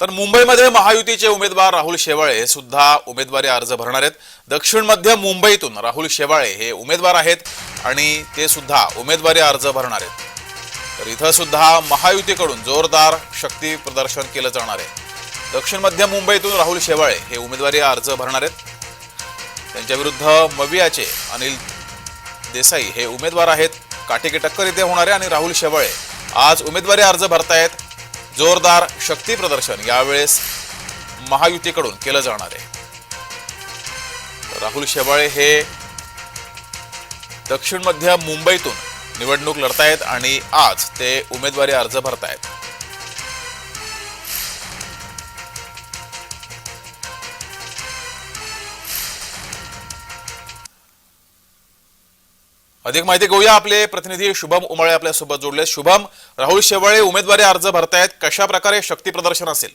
तर मुंबईमध्ये महायुतीचे उमेदवार राहुल शेवाळे हे सुद्धा उमेदवारी अर्ज भरणार आहेत. दक्षिण मध्य मुंबईतून राहुल शेवाळे हे उमेदवार आहेत आणि ते सुद्धा उमेदवारी अर्ज भरणार आहेत. तर इथं सुद्धा महायुतीकडून जोरदार शक्ती प्रदर्शन केलं जाणार आहे. दक्षिण मध्य मुंबईतून राहुल शेवाळे हे उमेदवारी अर्ज भरणार आहेत. त्यांच्या विरुद्ध मवियाचे अनिल देसाई हे उमेदवार आहेत. काटेकी टक्कर इथे होणारे आणि राहुल शेवाळे आज उमेदवारी अर्ज भरतायत. जोरदार शक्ती प्रदर्शन यावेळेस महायुतीकडून केलं जाणार आहे. राहुल शेवाळे हे दक्षिण मध्य मुंबईतून निवडणूक लढतायत आणि आज ते उमेदवारी अर्ज भरतायत. अधिक माहिती घेऊया आपले प्रतिनिधी शुभम उमाळे आपल्यासोबत जोडले. शुभम राहुल शेवाळे उमेदवारी अर्ज भरतायत. कशा प्रकारे शक्ती प्रदर्शन असेल?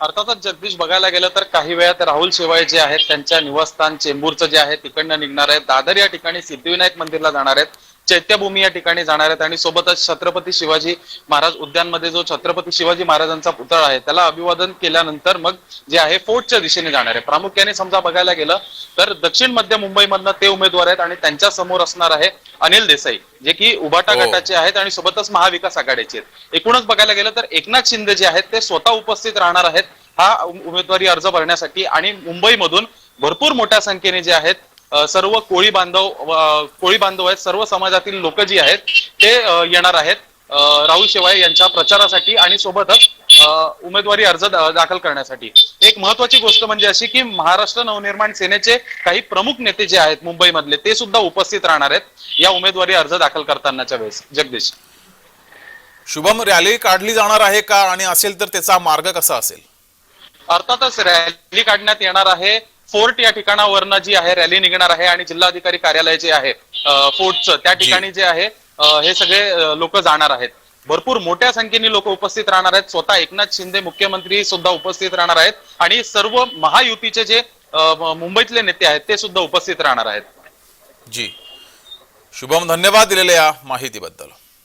अर्थातच जगदीश बघायला गेलं तर काही वेळात राहुल शेवाळे जे आहेत त्यांच्या निवासस्थान चेंबूरचं जे आहे तिकडनं निघणार आहेत. दादर या ठिकाणी सिद्धिविनायक मंदिरला जाणार आहेत. चैत्यभूमी या ठिकाणी जाणार आहेत आणि सोबतच छत्रपती शिवाजी महाराज उद्यानमध्ये जो छत्रपती शिवाजी महाराजांचा पुतळा आहे त्याला अभिवादन केल्यानंतर मग जे आहे फोर्टच्या दिशेने जाणार आहे प्रामुख्याने समजा बघायला गेलं तर दक्षिण मध्य मुंबईमधनं ते उमेदवार आहेत आणि त्यांच्यासमोर असणार आहे अनिल देसाई जे की उबाटा हो. गटाचे आहेत आणि सोबतच महाविकास आघाडीचे आहेत एकूणच बघायला गेलं तर एकनाथ शिंदे जे आहेत ते स्वतः उपस्थित राहणार आहेत हा उम- उमेदवारी अर्ज भरण्यासाठी आणि मुंबईमधून भरपूर मोठ्या संख्येने जे आहेत सर्व कोळी बांधव कोळी बांधव आहेत सर्व समाजातील लोक जी आहेत ते येणार आहेत. राहुल शेवाळे यांच्या प्रचारासाठी आणि सोबतच उमेदवारी अर्ज दाखल करण्यासाठी. एक महत्वाची गोष्ट म्हणजे अशी की महाराष्ट्र नवनिर्माण सेनेचे काही प्रमुख नेते जे आहेत मुंबईमधले ते सुद्धा उपस्थित राहणार आहेत या उमेदवारी अर्ज दाखल करतानाच्या वेळेस. जगदीश. शुभम रॅली काढली जाणार आहे का? आणि असेल तर त्याचा मार्ग कसा असेल? अर्थातच रॅली काढण्यात येणार आहे. फोर्ट या ठिकाणावरनं जी आहे रॅली निघणार आहे आणि जिल्हाधिकारी कार्यालय जे आहे फोर्टचं त्या ठिकाणी जे आहे हे सगळे लोक जाणार आहेत. भरपूर मोठ्या संख्येने लोक उपस्थित राहणार आहेत. स्वतः एकनाथ शिंदे मुख्यमंत्री सुद्धा उपस्थित राहणार आहेत. आणि सर्व महायुतीचे जे मुंबईतले नेते आहेत ते सुद्धा उपस्थित राहणार आहेत. जी. शुभम धन्यवाद दिलेल्या या माहितीबद्दल.